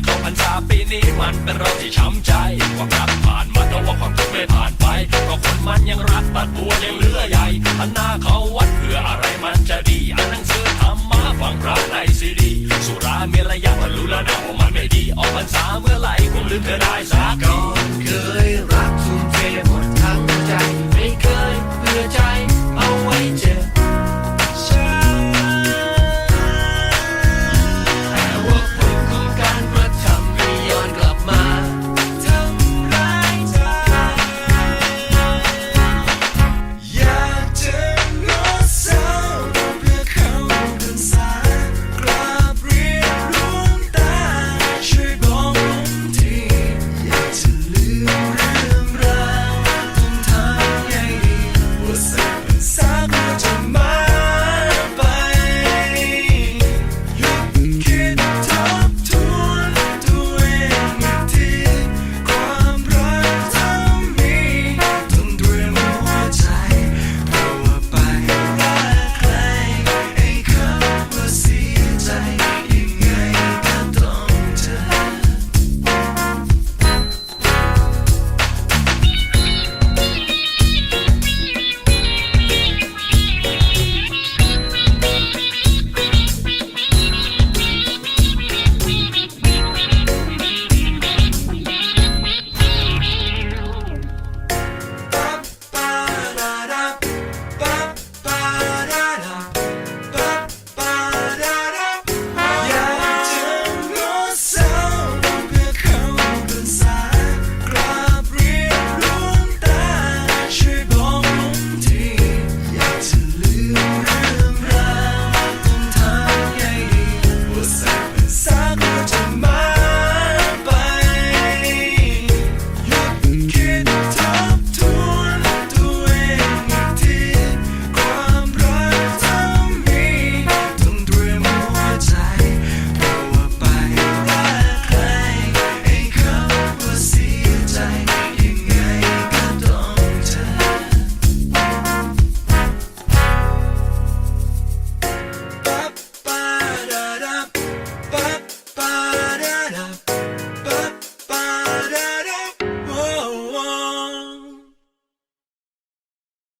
และก็พรรษาปีนี้มันเป็นเราที่ช้ำใจความรักผ่านมาแต่ว่าความทุกข์ไม่ผ่านไปเพราะคนมันยังรักตัดบัวยังเลื้อใหญ่อันหน้าเขาวัดเพื่ออะไรมันจะดีอันนังสื้อทำรมาฟังพระในซีดีสุราเมีระยามันรู้แล้วนะว่ามันไม่ดีออกพรรษาเมื่อไหร่คงลืมเธอได้สักที